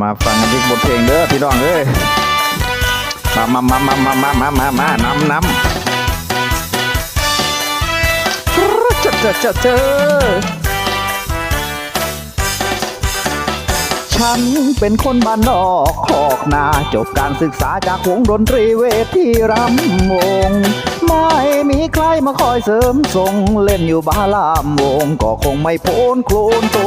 มาฟังกันที่บทเพลงเด้อพี่น้องเอ้ยมามามามามามามามามาน้ำน้ำเจอเจอเจอเจอฉันเป็นคนบ้านนอกขอกนาจบการศึกษาจากวงดนตรีเวทีรำวง ไม่มีใครมาคอยเสริมส่งเล่นอยู่บาลามวง ก็คงไม่พ้นโคลนตู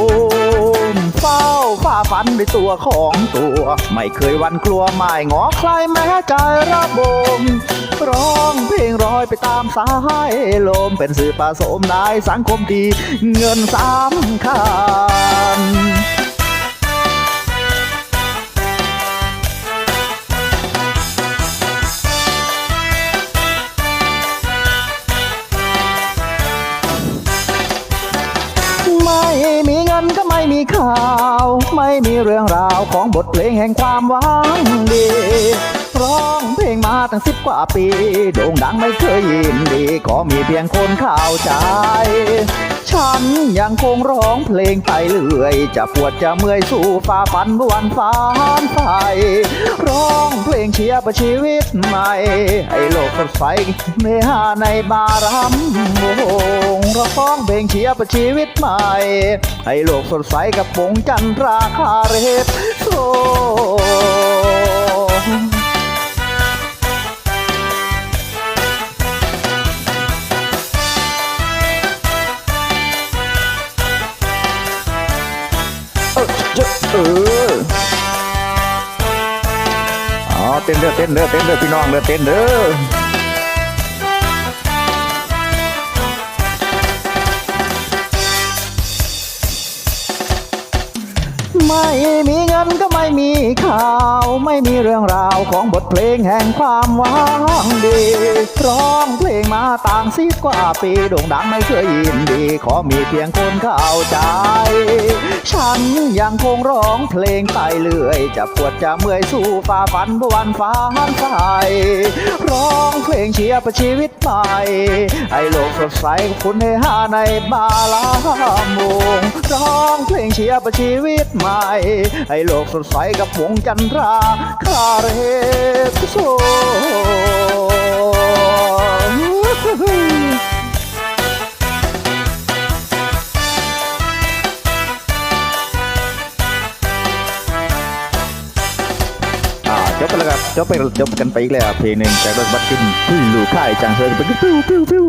ทันด้วยตัวของตัว ไม่เคยวันกลัวไม่งอใครแม้ใจระบม ร้องเพลงร้อยไปตามสายลมเป็นสื่อผสมในสังคมดี เงินสามคัญ มีเงินก็ไม่มีข่าว ไม่มีเรื่องราวของบทเพลงแห่งความหวังดี ตั้งสิบกว่าปีโด่งดังไม่เคยยินดีขอมีเพียงคนเข้าใจ ฉันยังคงร้องเพลงไปเรื่อย จะปวดจะเมื่อยสู้ฝ่าฟันวันฟ้านไฟร้องเพลงเชียร์ประชีวิตใหม่ให้โลกสดใสเนื้อหาในบารำวงร้องเพลงเชียร์ประชีวิตใหม่ให้โลกสดใสกับวงจันทราคาเรศโซ เออเจ้าเอออ๋อเต้นเด้อเต้นเด้อเต้นเด้อพี่น้องเด้อเต้นเด้อไม่มีเงินก็ไม่มีข่าว ไม่มีเรื่องราวของบทเพลงแห่งความหวังดีร้องเพลงมาต่างสิบกว่าปีโด่งดังไม่เคยยินดี ขอมีเพียงคนเข้าใจ ยังคงร้องเพลงไปเรื่อย จะปวดจะเมื่อยสู้ฝ่าฟันบวันฟ้าหันไฟร้องเพลงเชียร์ประชีวิตใหม่ให้โลกสดใสกับคุณให้หาในบาลามวงร้องเพลงเชียร์ประชีวิตใหม่ให้โลกสดใสกับวงจันทราคาเรศโซ จบไปแล้วครับจบไปจบกันไปอีกแล้วเพลงหนึ่งจากรถบัสขึ้นลูกค่ายจังเธอไปปิ้วปิ้วปิ้ว